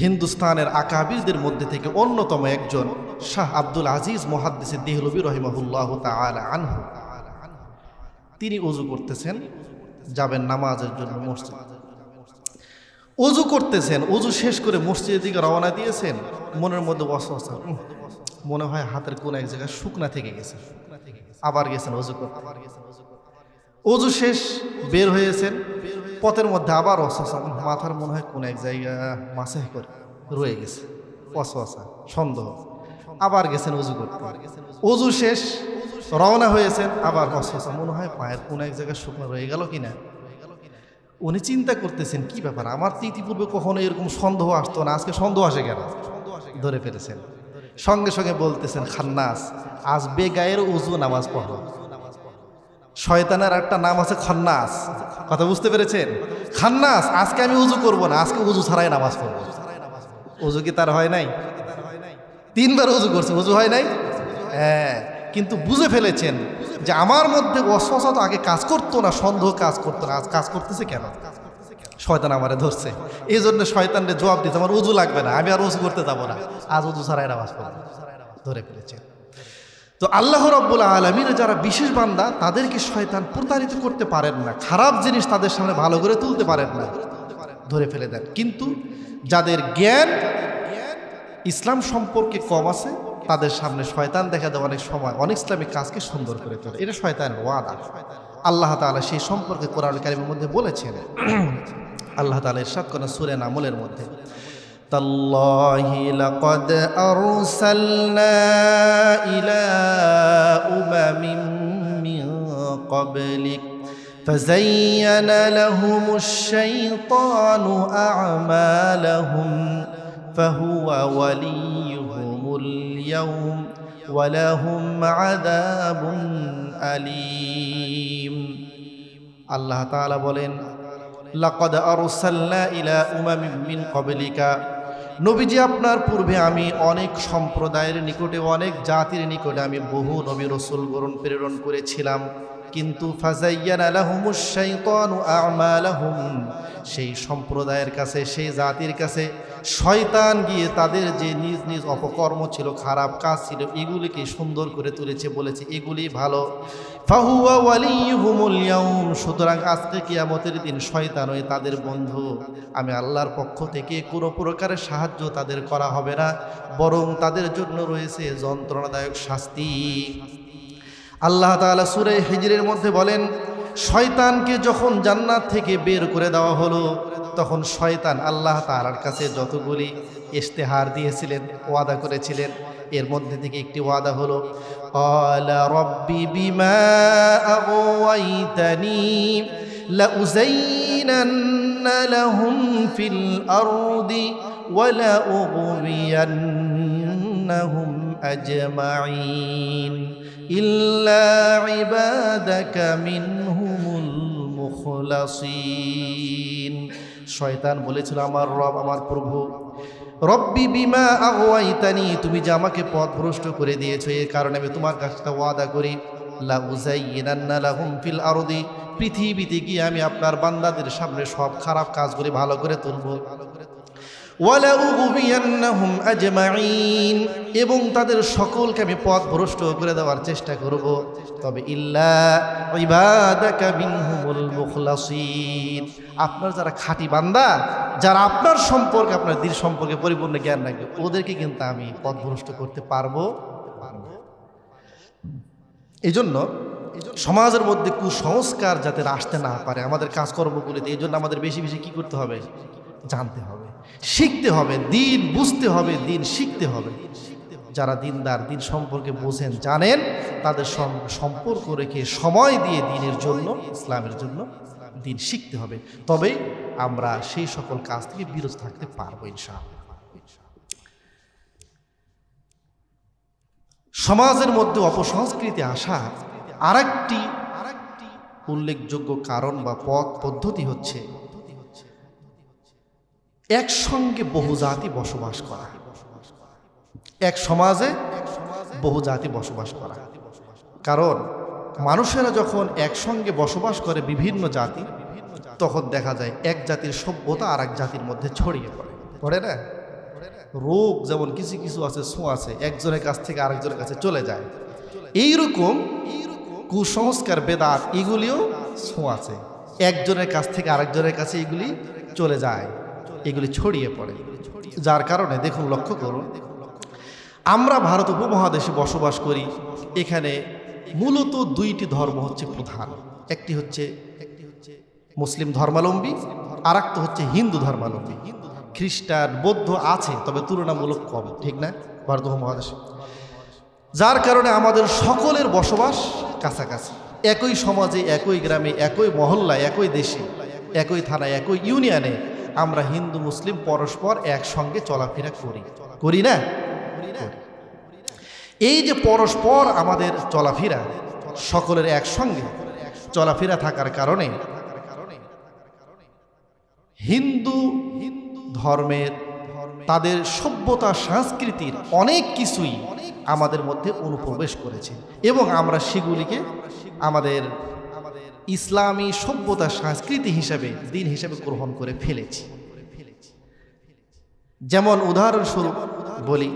হিন্দুস্তানের আকাবিরদের মধ্যে থেকে অন্যতম একজন শাহ আব্দুল আজিজ মোহাদ্দিসে দেহলবি রহিমাহুল্লাহ আনহু। তিনি অজু করতেছেন, যাবেন নামাজের জন্য মসজিদ। অজু করতেছেন অজু শেষ করে মসজিদের দিকে রওনা দিয়েছেন, মনের মধ্যে অসহসা মনে হয় হাতের কোন এক জায়গায় শুকনা থেকে গেছে। আবার গেছেন অজু করতে। অজু শেষ বের হয়েছেন পথের মধ্যে আবার অসহসা মাথার মনে হয় কোন এক জায়গা মাসে করে, রয়ে গেছে। অসহসা সন্দেহ। আবার গেছেন অজু করতে। অজু শেষ, রওনা হয়েছেন, আবার অসহসা মনে হয় পায়ের কোন এক জায়গায় শুকনো রয়ে গেল কিনা? উনি চিন্তা করতেছেন, কি ব্যাপার? আমার তো ইতিপূর্বে কখনো এরকম সন্দেহ আসতো না, আজকে সন্দেহ আসে কেন? ধরে ফেলেছেন। সঙ্গে সঙ্গে বলতেছেন, খান্নাস, আজ বেগায়ের উজু নামাজ পড়ো। শয়তানের একটা নাম আছে খন্নাস। কথা বুঝতে পেরেছেন? খান্নাস, আজকে আমি উজু করব না, আজকে উজু ছাড়াই নামাজ পড়ব। উজু কি তার হয় নাই? তিনবার উজু করছে, উজু হয় নাই? হ্যাঁ কিন্তু বুঝে ফেলেছেন যে আমার মধ্যে অস্বস্থ আগে কাজ করতো না, সন্দেহ কাজ করতো না কাজ করতেছে কেন? শয়তান আমারে ধরছে। এই জন্য শয়তানরে জবাব দিতে আমার উজু লাগবে না, আমি আর উজু করতে যাব না, আজ উজু ছাড়াই নামাজ পড়ব। ধরে ফেলেছেন। তো আল্লাহ রব্বুল আলমীর যারা বিশেষ বান্দা, তাদেরকে শয়তান প্রতারিত করতে পারেন না, খারাপ জিনিস তাদের সামনে ভালো করে তুলতে পারেন না, ধরে ফেলে দেন। কিন্তু যাদের জ্ঞান, ইসলাম সম্পর্কে কম আছে, তাদের সামনে শয়তান দেখা দেওয়া অনেক সময় অনেক ইসলামিক কাজকে সুন্দর করে তোলে। এটা শয়তানের ওয়াদা। আল্লাহ তাআলা সেই সম্পর্কে কোরআন কারিমের মধ্যে বলেছেন, আল্লাহ তাআলা ইরশাদ করেন সুরেন আমলের মধ্যে। تالله لقد أرسلنا إلى أمم من قبلك فزين لهم الشيطان أعمالهم فهو وليهم اليوم ولهم عذاب أليم الله تعالى বলেন লাকদ আরসালনা ইলা উমামিন মিন ক্বাবলিকা নবীজি আপনার পূর্বে আমি অনেক সম্প্রদায়ের নিকটে অনেক জাতির নিকটে আমি বহু নবী রসুল গরণ প্রেরণ করেছিলাম। কিন্তু সেই সম্প্রদায়ের কাছে, সেই জাতির কাছে শয়তান গিয়ে তাদের যে নিজ নিজ অপকর্ম ছিল, খারাপ কাজ ছিল, এগুলিকে সুন্দর করে তুলেছে, বলেছে, এগুলি ভালো। ফাহুয়া ওয়ালিহুমুল ইয়াউম। সুতরাং আজকে কিয়ামতের দিন শয়তান হয়ে তাদের বন্ধু। আমি আল্লাহর পক্ষ থেকে কোনো প্রকারের সাহায্য তাদের করা হবে না, বরং তাদের জন্য রয়েছে যন্ত্রণাদায়ক শাস্তি। আল্লাহ তাআলা সূরা হিজরের মধ্যে বলেন শয়তানকে যখন জান্নাত থেকে বের করে দেওয়া হলো তখন শয়তান আল্লাহ তাআলার কাছে যতগুলি ইশতেহার দিয়েছিলেন ওয়াদা করেছিলেন এর মধ্যে থেকে একটি ওয়াদা হলো قال رب بما أغويتني لأزينن لهم في الأرض ولأغوينهم أجمعين إلا عبادك منهم المخلصين শয়তান বলেছিল আমার রব আমার প্রভু রব্বি বিমা আগওয়াইতানি তুমি যে আমাকে পথ ভ্রষ্ট করে দিয়েছো এই কারণে আমি তোমার কাছে ওয়াদা করি লা উজাইয়িনান্না লাহুম ফিল আরদি পৃথিবীতে গিয়ে আমি আপনার বান্দাদের সামনে সব খারাপ কাজগুলি ভালো করে তুলব ওয়ালা উগুবিয়ান্নাহুম আজমাইন এবং তাদের সকলকে আমি পথ ভ্রষ্ট করে দেওয়ার চেষ্টা করব। তবে আপনার যারা খাঁটি বান্দা, যারা আপনার সম্পর্কে, আপনার দিন সম্পর্কে পরিপূর্ণ জ্ঞান রাখবে, ওদেরকে কিন্তু আমি পথ ভ্রষ্ট করতে পারব। এই জন্য সমাজের মধ্যে কুসংস্কার যাতে আসতে না পারে আমাদের কাজকর্মগুলিতে এই জন্য আমাদের বেশি বেশি কি করতে হবে? জানতে হবে। শিখতে হবে, দিন বুঝতে হবে, দিন শিখতে হবে। যারা দিনদার, দিন সম্পর্কে বোঝেন, জানেন, তাদের সম্পর্ক রেখে সময় দিয়ে দিনের জন্য, ইসলামের জন্য দিন শিখতে হবে। তবে আমরা সেই সকল কাজ থেকে বিরত থাকতে পারব ইনশাআল্লাহ। সমাজের মধ্যে অপসংস্কৃতি আসা আসার আরেকটি উল্লেখযোগ্য কারণ বা পথ, পদ্ধতি হচ্ছে একসঙ্গে বহু জাতি বসবাস করা। এক সমাজে বহু জাতি বসবাস করা। কারণ মানুষেরা যখন একসঙ্গে বসবাস করে বিভিন্ন জাতি, তখন দেখা যায় এক জাতির সভ্যতা আর এক জাতির মধ্যে ছড়িয়ে পড়ে। পড়ে না? রোগ যেমন কিছু কিছু আছে ছোঁয়া আছে, একজনের কাছ থেকে আরেকজনের কাছে চলে যায়। এইরকম কুসংস্কার, বেদাত, এগুলিও ছোঁয়া আছে। একজনের কাছ থেকে আরেকজনের কাছে এগুলি চলে যায়। এগুলি ছড়িয়ে পড়ে। যার কারণে, দেখুন, লক্ষ্য করুন, আমরা ভারত উপমহাদেশে বসবাস করি, এখানে মূলত দুইটি ধর্ম হচ্ছে প্রধান। একটি হচ্ছে মুসলিম ধর্মাবলম্বী আর একটা হচ্ছে হিন্দু ধর্মাবলম্বী। খ্রিস্টান, বৌদ্ধ আছে, তবে তুলনামূলক কম, ঠিক না, ভারত উপমহাদেশে? যার কারণে আমাদের সকলের বসবাস কাছাকাছি। একই সমাজে, একই গ্রামে, একই মহল্লায়, একই দেশে, একই থানায়, একই ইউনিয়নে আমরা হিন্দু, মুসলিম, পরস্পর একসঙ্গে চলাফেরা করি করি না। এই যে পরস্পর আমাদের চলাফেরা, সকলের একসঙ্গে চলাফেরা থাকার কারণে হিন্দু ধর্মের, তাদের সভ্যতা, সংস্কৃতির অনেক কিছুই আমাদের মধ্যে অনুপ্রবেশ করেছে এবং আমরা সেগুলিকে আমাদের ইসলামী সভ্যতা, সংস্কৃতি হিসাবে, দিন হিসাবে গ্রহণ করে ফেলেছি। যেমন উদাহরণস্বরূপ বলি,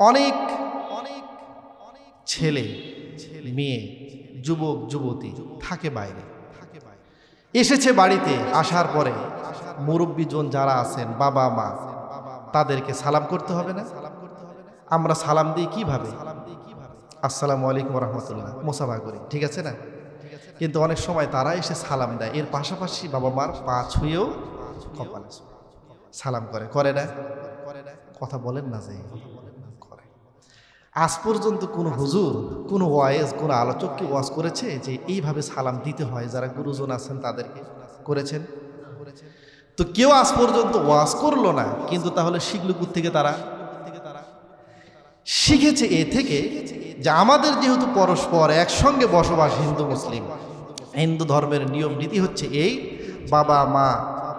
অনেক অনেক ছেলে, মেয়ে, যুবক, যুবতী থাকে বাইরে। এসেছে বাড়িতে, আসার পরে মুরব্বীজন যারা আছেন, বাবা, মা, তাদেরকে সালাম করতে হবে না? আমরা সালাম দিই কীভাবে? আসসালামু আলাইকুম রহমতুল্লাহ। মোসাফা করি। ঠিক আছে না? কিন্তু অনেক সময় তারা এসে সালাম দেয়। এর পাশাপাশি বাবা মার পা ছুঁয়েও কপালে সালাম করে। করে না? কথা বলেন না যে করে। আজ পর্যন্ত কোনো হুজুর, কোনো ওয়াইজ কোনো আলোচক কি ওয়াজ করেছে যে এইভাবে সালাম দিতে হয়? যারা গুরুজন আছেন তাদেরকে করেছেন? তো কেউ আজ পর্যন্ত ওয়াজ করল না, কিন্তু তাহলে শিখলো থেকে তারা? শিখেছে এ থেকে যে আমাদের যেহেতু পরস্পর একসঙ্গে বসবাস হিন্দু, মুসলিম, হিন্দু ধর্মের নিয়ম, নীতি হচ্ছে এই, বাবা, মা,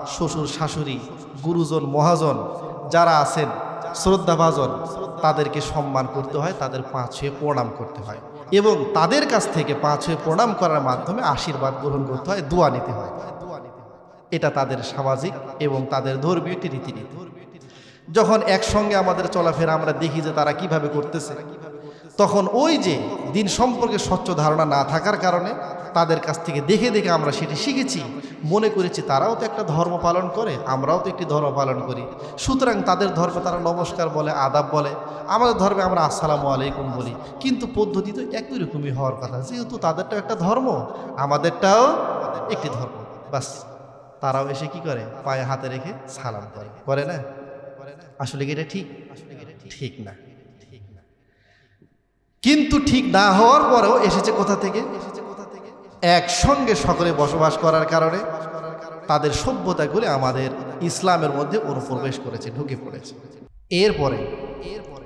শ্বশুর, শাশুড়ি, গুরুজন, মহাজন যারা আছেন, শ্রদ্ধাভাজন, তাদেরকে সম্মান করতে হয়, তাদের পা ছুঁয়ে প্রণাম করতে হয় এবং তাদের কাছ থেকে পা ছুঁয়ে প্রণাম করার মাধ্যমে আশীর্বাদ গ্রহণ করতে হয়, দোয়া নিতে হয়। এটা তাদের সামাজিক এবং তাদের ধর্মীয় একটি রীতিনীতি। যখন একসঙ্গে আমাদের চলাফেরা আমরা দেখি যে তারা কীভাবে করতেছে তখন ওই যে দিন সম্পর্কে স্বচ্ছ ধারণা না থাকার কারণে তাদের কাছ থেকে দেখে দেখে আমরা সেটি শিখেছি। মনে করেছি তারাও তো একটা ধর্ম পালন করে, আমরাও তো একটি ধর্ম পালন করি। সুতরাং তাদের ধর্মে তারা নমস্কার বলে, আদাব বলে, আমাদের ধর্মে আমরা আসসালামু আলাইকুম বলি। কিন্তু পদ্ধতি তো একই রকমই হওয়ার কথা। যেহেতু তাদেরটাও একটা ধর্ম, আমাদেরটাও একটি ধর্ম। বাস, তারাও এসে কি করে? পায়ে হাতে রেখে সালাম করে। করে না? আসলে কি এটা ঠিক? আসলে কি এটা ঠিক না। কিন্তু ঠিক না হওয়ার পরেও এসেছে কোথা থেকে? একসঙ্গে সকলে বসবাস করার কারণে তাদের সভ্যতাগুলি আমাদের ইসলামের মধ্যে অনুপ্রবেশ করেছে, ঢুকে পড়েছে। এরপরে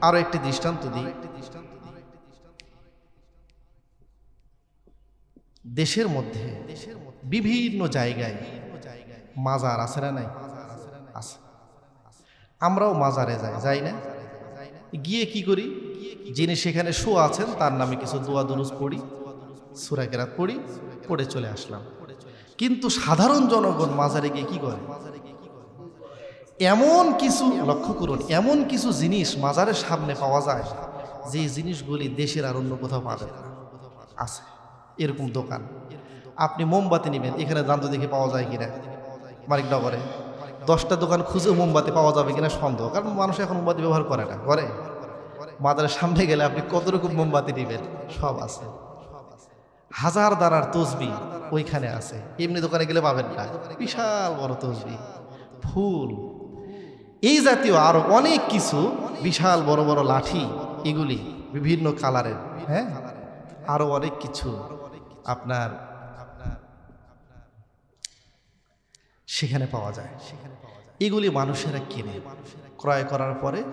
আরও একটি দৃষ্টান্ত দিই। দেশের মধ্যে বিভিন্ন জায়গায় মাজার আছে না নাই? আছে। আমরাও মাজারে যাই যাই না? গিয়ে কি করি? যিনি সেখানে শো আছেন, তার নামে কিছু দোয়া দুরুজ পড়ি সুরাকেরাত পড়ি, পড়ে চলে আসলাম। কিন্তু সাধারণ জনগণ মাজারে গিয়ে কি করে? এমন কিছু, লক্ষ্য করুন, এমন কিছু জিনিস মাজারের সামনে পাওয়া যায়, যে জিনিসগুলি দেশের আর অন্য কোথাও পাবেন না। আছে, এরকম দোকান। আপনি মোমবাতি নেবেন, এখানে জানতো দেখে পাওয়া যায় কিনা? মানিকনগরে দশটা দোকান খুঁজে মোমবাতি পাওয়া যাবে কিনা সন্দেহ, কারণ মানুষ এখন মোমবাতি ব্যবহার করে না করে মাদারের সামনে গেলে আপনি কত রকম মোমবাতি নেবেন সব আছে। হাজার দানার তসবি ওইখানে আছে। এমনি দোকানে গেলে পাবেন না। বিশাল বড় তসবি। ফুল। এই জাতীয় আরও অনেক কিছু, বিশাল বড় বড় লাঠি, এগুলি বিভিন্ন কালারের হ্যাঁ? আরও অনেক কিছু আপনার সেখানে পাওয়া যায়। এগুলি মানুষেরা কেনে। ক্রয় করার পরে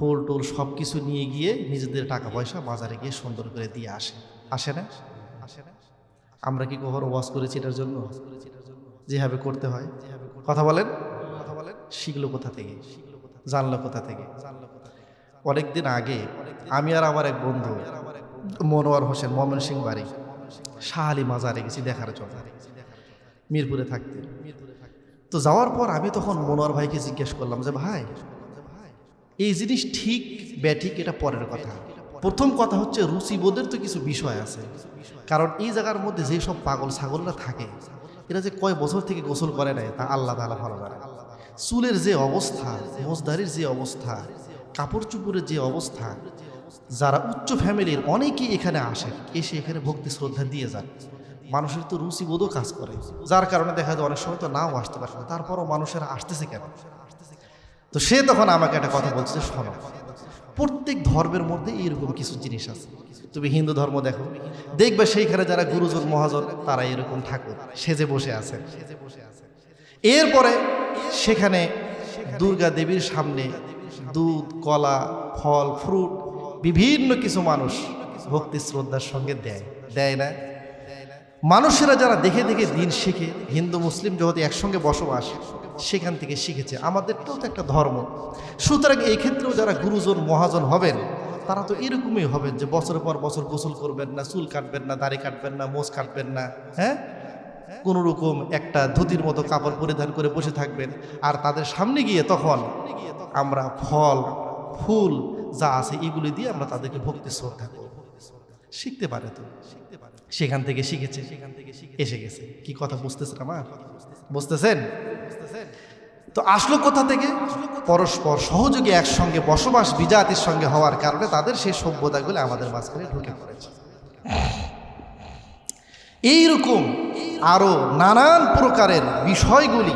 ফুল টুল সব কিছু নিয়ে গিয়ে নিজেদের টাকা পয়সা বাজারে গিয়ে সুন্দর করে দিয়ে আসে। আসে না? আসে না? আমরা কি কখনো ওয়াশ করেছি এটার জন্য? যেভাবে করতে হয়। কথা বলেন। কথা বলেন শিখলো কোথা থেকে? জানলো কোথা থেকে? অনেকদিন আগে আমি আর আমার এক বন্ধু, মনোয়ার হোসেন ময়মন সিং বাড়ি শাহ আলী মাজারে গেছি দেখার জন্য। মিরপুরে থাকতে। তো যাওয়ার পর আমি তখন মনোয়ার ভাইকে জিজ্ঞেস করলাম যে, ভাই এই জিনিস ঠিক, ব্যাঠিক, এটা পরের কথা। প্রথম কথা হচ্ছে রুচিবোধের তো কিছু বিষয় আছে। কারণ এই জায়গার মধ্যে যে সব পাগল ছাগলরা থাকে, এরা যে কয় বছর থেকে গোসল করে নেয় তা আল্লাহ তালা ভালো জানে। চুলের যে অবস্থা, মোজদারির যে অবস্থা কাপড় চুপুরের যে অবস্থা, যারা উচ্চ ফ্যামিলির অনেকেই এখানে আসে, এসে এখানে ভক্তি শ্রদ্ধা দিয়ে যান। মানুষের তো রুচিবোধও কাজ করে। যার কারণে দেখা যায় অনেক সময় তো নাও আসতে পারে না, তারপরও মানুষেরা আসতেছে কেন? তো সে তখন আমাকে একটা কথা বলছে শোনো, প্রত্যেক ধর্মের মধ্যে এরকম কিছু জিনিস আছে। তুমি হিন্দু ধর্ম দেখো, দেখবে সেইখানে যারা গুরুজন, মহাজন, তারা এরকম ঠাকুর, সেজে বসে আছে। এরপরে সেখানে দুর্গা দেবীর সামনে দুধ, কলা, ফল, ফ্রুট, বিভিন্ন কিছু মানুষ ভক্তি শ্রদ্ধার সঙ্গে দেয়। দেয় না? মানুষেরা যারা দেখে দেখে দিন শিখে, হিন্দু, মুসলিম জগতে একসঙ্গে বসবাস সেখান থেকে শিখেছে। আমাদেরটাও তো একটা ধর্ম। সুতরাং এই ক্ষেত্রেও যারা গুরুজন, মহাজন হবেন, তারা তো এরকমই হবেন যে বছরের পর বছর গোসল করবেন না, চুল কাটবেন না, দাড়ি কাটবেন না, মোজ কাটবেন না হ্যাঁ? কোনো রকম একটা ধুতির মতো কাপড় পরিধান করে বসে থাকবেন। আর তাদের সামনে গিয়ে তখন আমরা ফল, ফুল যা আছে এগুলি দিয়ে আমরা তাদেরকে ভক্তি, শ্রদ্ধা করব। শিখতে পারে তো? সেখান থেকে শিখেছে। সেখান থেকে এসে গেছে। কি কথা বুঝতেছেন আমার? বুঝতেছেন? তো আসলো কোথা থেকে? পরস্পর সহযোগী একসঙ্গে বসবাস বিজাতির সঙ্গে হওয়ার কারণে তাদের সেই সভ্যতাগুলো আমাদের মাঝখানে ঢুকে পড়েছে। এইরকম আরও নানান প্রকারের বিষয়গুলি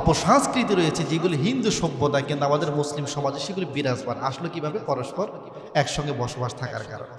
অপসংস্কৃতি রয়েছে, যেগুলি হিন্দু সভ্যতা কিন্তু আমাদের মুসলিম সমাজে সেগুলি বিরাজমান। আসলো কীভাবে? পরস্পর একসঙ্গে বসবাস থাকার কারণে।